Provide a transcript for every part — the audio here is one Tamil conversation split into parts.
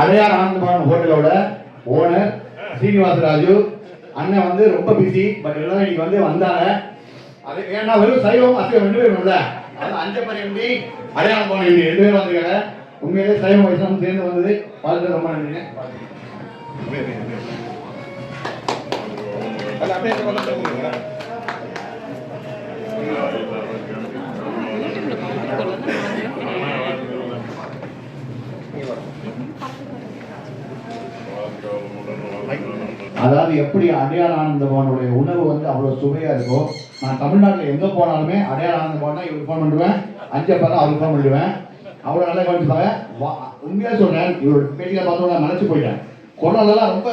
அடையார் ஆனந்தமான ஹோட்டலோட ஓனர் சீனிவாச ராஜு. அண்ணன் வந்து ரொம்ப பிஸி பட் எல்லாரும் இன்னைக்கு வந்து வந்தாங்க. அது ஏன்னா வெறும் சைவம் அசைவம் ரெண்டு பேரும் இல்ல. அது அஞ்சப்பன் எம்பி அடையாளம் போன எம்பி ரெண்டு பேரும் வந்திருக்காங்க. உண்மையிலே சைவம் வைஷ்ணவம் சேர்ந்து வந்தது. பார்த்து ரொம்ப நன்றிங்க. அப்படியே அதாவது எப்படி அடையாள ஆனந்தபவனுடைய உணவு வந்து அவ்வளோ சுவையாக இருக்கும் நான் தமிழ்நாட்டில் எங்கே போனாலுமே அடையாள ஆனந்தபவன் இவருக்கு ஃபோன் பண்ணுவேன். அஞ்சு பார்த்தா அவருக்கு ஃபோன் பண்ணிடுவேன் அவ்வளோ நல்லா கவனிச்சுப்பாங்க. உண்மையாக சொல்கிறேன் இவரோட பேட்டியில் பார்த்தோம் நான் நினச்சி போயிட்டேன். கொரோனாலாம் ரொம்ப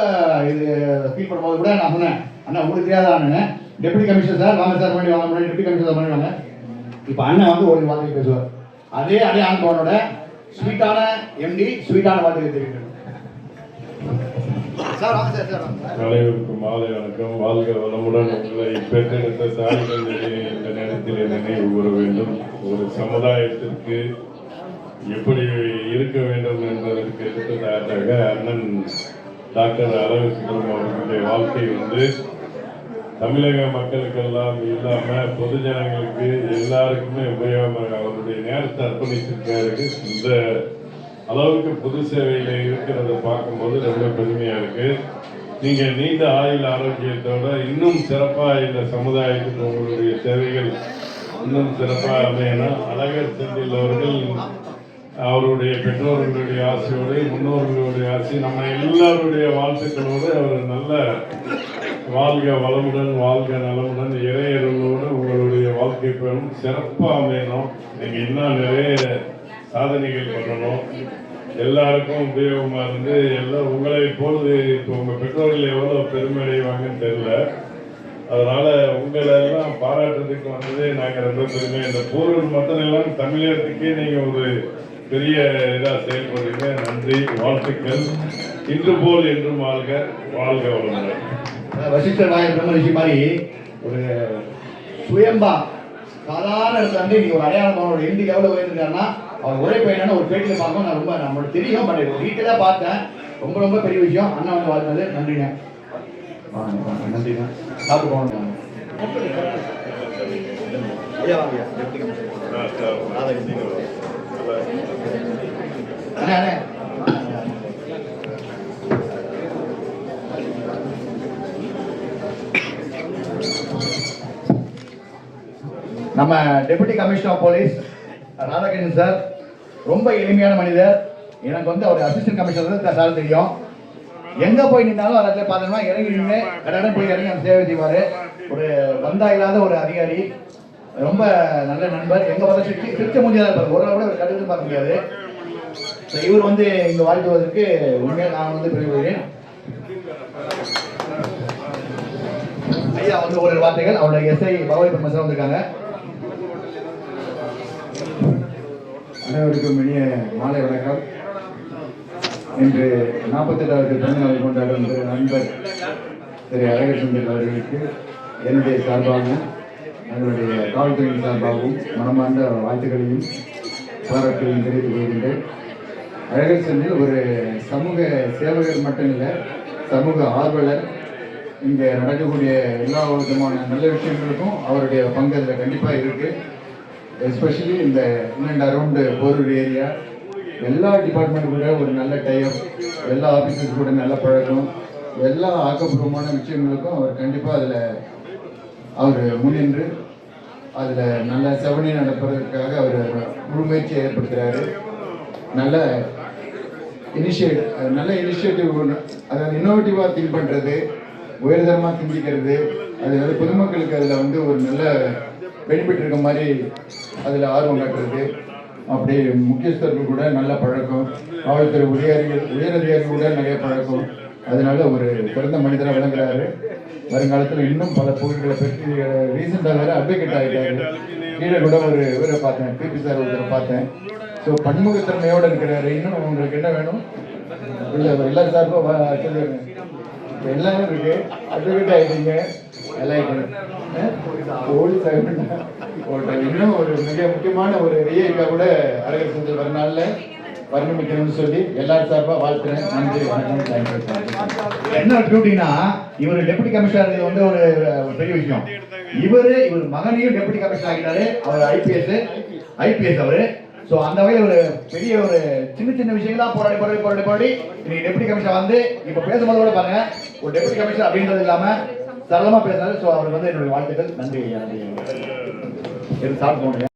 இது ஃபீல் பண்ணும்போது கூட நான் சொன்னேன் அண்ணா உங்களுக்கு தெரியாத அண்ணன்? டெப்யூட்டி கமிஷனர் சார் வாங்க சார் பண்ணி வாங்க முன்னாடி டெப்யூட்டி கமிஷனர் பண்ணி வாங்க. இப்போ அண்ணன் வந்து ஒரு வார்த்தை பேசுவார். அதே அடையாள ஆனந்தபவனோட ஸ்வீட்டான எம்டி ஸ்வீட்டான வார்த்தையை தெரிவிக்கணும் அனைவருக்கும் மாலை வணக்கம். வாழ்க வளமுடன் உங்களை பெற்றெடுத்த தாய் தந்தையை இந்த நேரத்தில் நினைவு கூற வேண்டும்? ஒரு சமுதாயத்திற்கு எப்படி இருக்க வேண்டும் என்பதற்கு எடுத்துக்காட்டாக அண்ணன் டாக்டர் அரவிந்த் அவர்களுடைய வாழ்க்கை வந்து தமிழக மக்களுக்கெல்லாம் இல்லாம பொதுஜனங்களுக்கு எல்லாருக்குமே உபயோகமாக அவருடைய நேரத்தை அர்ப்பணித்திருக்காரு இந்த அளவுக்கு பொது சேவையில இருக்கிறத பார்க்கும்போது ரொம்ப பெருமையா இருக்கு. நீங்க நீண்ட ஆயுள் ஆரோக்கியத்தோட இன்னும் சிறப்பா இந்த சமுதாயத்துக்கு உங்களுடைய சேவைகள் இன்னும் சிறப்பாக அமையனா அழகர் செந்தில் அவர்கள் அவருடைய பெற்றோர்களுடைய ஆசையோடு முன்னோர்களுடைய ஆசை நம்ம எல்லாருடைய வாழ்த்துக்களோடு அவர் நல்ல வாழ்க வளமுடன் வாழ்க நலமுடன் இறையர்களோடு உங்களுடைய வாழ்க்கை பெறும் சிறப்பாக அமையணும். நீங்கள் இன்னும் நிறைய சாதனைகள் பண்ணணும். எல்லாருக்கும் உபயோகமாக இருந்து எல்லாம் உங்களை இப்பொழுது இப்போ உங்கள் பெற்றோர்கள் எவ்வளோ பெருமை அடைவாங்கன்னு தெரில அதனால் உங்களை எல்லாம் பாராட்டுறதுக்கு வந்ததே நாங்கள் ரொம்ப பெருமை. இந்த பொருள் மற்ற எல்லாம் தமிழகத்துக்கே நீங்கள் ஒரு பெரிய இதாக செயல்படுறீங்க. நன்றி வாழ்த்துக்கள். இன்று போல் என்றும் வாழ்க வாழ்க வளமுடன். வசிஷ்டர் வாயர் பிரம்ம ரிஷி மாதிரி ஒரு சுயம்பா சாதாரண இடத்துல வந்து நீங்க ஒரு அடையாளம் அவனோட எந்த லெவலில் உயர்ந்திருக்காருன்னா அவர் உழைப்பு என்னன்னு ஒரு பேட்டியில் பார்க்கும் நான் ரொம்ப நம்மளுக்கு தெரியும் பட் டீட்டெயிலாக பார்த்தேன். ரொம்ப ரொம்ப பெரிய விஷயம். அண்ணா வந்து வாழ்ந்தது. நன்றிங்க நன்றிங்க சாப்பிட்டு போகணும் ஐயா ஐயா. அண்ணே அண்ணே நம்ம deputy commissioner of police Radhakrishnan sir ரொம்ப எளிமையான மனிதர். எனக்கு வந்து அவர் அசிஸ்டன்ட் கமிஷனர் சார் தெரியும். எங்க போய் நின்னாலும் அந்த இடத்துல பார்த்தோம்னா இறங்கி நின்று கடவுள் போய் இறங்கி அந்த சேவை செய்வார். ஒரு வந்தா இல்லாத ஒரு அதிகாரி. ரொம்ப நல்ல நண்பர். எங்க பார்த்தா சிரிச்சு சிரிச்ச முடியாத இருப்பார். ஒரு நாள் கூட ஒரு பார்க்க முடியாது. இவர் வந்து இங்க வாழ்த்துவதற்கு உண்மையாக நான் வந்து பெருமைப்படுகிறேன் ஐயா வந்து ஒரு வார்த்தைகள். அவருடைய எஸ்ஐ பகவை பிரமசர் வந்திருக்காங்க. அனைவருக்கும் இனிய மாலை வணக்கம். இன்று நாற்பத்தெட்டாவது பிறந்தநாள் கொண்டாடும் திரு நண்பர் திரு அழகர் அவர்களுக்கு என்னுடைய சார்பாகவும் எங்களுடைய காவல்துறையின் சார்பாகவும் மனமார்ந்த வாழ்த்துக்களையும் பாராட்டுகளையும் தெரிவித்துக் கொள்கின்றேன். அழகர் ஒரு சமூக சேவகர் மட்டும் இல்லை சமூக ஆர்வலர். இங்கே நடக்கக்கூடிய எல்லா விதமான நல்ல விஷயங்களுக்கும் அவருடைய பங்கு அதில் கண்டிப்பாக இருக்குது எஸ்பெஷலி இந்த இன்னண்ட் அரௌண்டு போரூர் ஏரியா எல்லா டிபார்ட்மெண்ட் கூட ஒரு நல்ல டைம் எல்லா ஆஃபீஸர்ஸ் கூட நல்ல பழக்கம் எல்லா ஆக்கப்பூர்வமான விஷயங்களுக்கும் அவர் கண்டிப்பாக அதில் அவர் முன்னின்று அதில் நல்ல செவனி நடப்பதற்காக அவர் முழு முயற்சியை ஏற்படுத்துகிறாரு நல்ல இனிஷியேட் நல்ல இனிஷியேட்டிவ் ஒன்று அதாவது இன்னோவேட்டிவாக திங்க் பண்ணுறது உயர்தரமாக சிந்திக்கிறது அது வந்து பொதுமக்களுக்கு அதில் வந்து ஒரு நல்ல பெனிஃபிட் இருக்க மாதிரி அதில் ஆர்வம் காட்டுறது. அப்படி முக்கியஸ்தர்கள் கூட நல்ல பழக்கம். காவல்துறை உயரதிகள் உயரதிகாரிகள் கூட நிறைய பழக்கம். அதனால ஒரு பிறந்த மனிதராக விளங்குறாரு வருங்காலத்தில் இன்னும் பல புகழ்களை பெற்று ரீசெண்டாக வேற அட்வொகேட் ஆகிட்டாரு கீழே கூட ஒரு இவரை பார்த்தேன் பிபி சார் ஒருத்தரை பார்த்தேன். ஸோ பன்முகத்தன்மையோடு இருக்கிறாரு. இன்னும் உங்களுக்கு என்ன வேணும்? இல்லை எல்லா சார்பும் வா- எல்லாமே இருக்கு. அட்வொகேட் ஆகிட்டீங்க போலீஸ் இன்னும் ஒரு மிக முக்கியமான ஒரு விஐபியாக கூட அழகர் செஞ்சு வரனால பரிணமிக்கணும்னு சொல்லி எல்லாரும் சார்பாக வாழ்த்துறேன். நன்றி வணக்கம் என்ன டியூட்டினா இவர் டெபுட்டி கமிஷனர் வந்து ஒரு ஒரு பெரிய விஷயம். இவர் இவர் மகனையும் டெபுட்டி கமிஷனர் ஆகிட்டாரு அவர் ஐபிஎஸ் ஐபிஎஸ் அவரு. ஸோ அந்த வகையில் ஒரு பெரிய ஒரு சின்ன சின்ன விஷயங்களா போராடி போராடி போராடி போராடி இன்னைக்கு டெபுட்டி கமிஷனர் வந்து இப்போ பேசும்போது கூட பாருங்க ஒரு டெபுட்டி கமிஷனர் அப்படின்றது இல்லாமல் சரளமா பேசுறாரு ஸோ அவருக்கு வந்து என்னுடைய வாழ்த்துக்கள். நன்றி நன்றி இது சாப்பிட்டு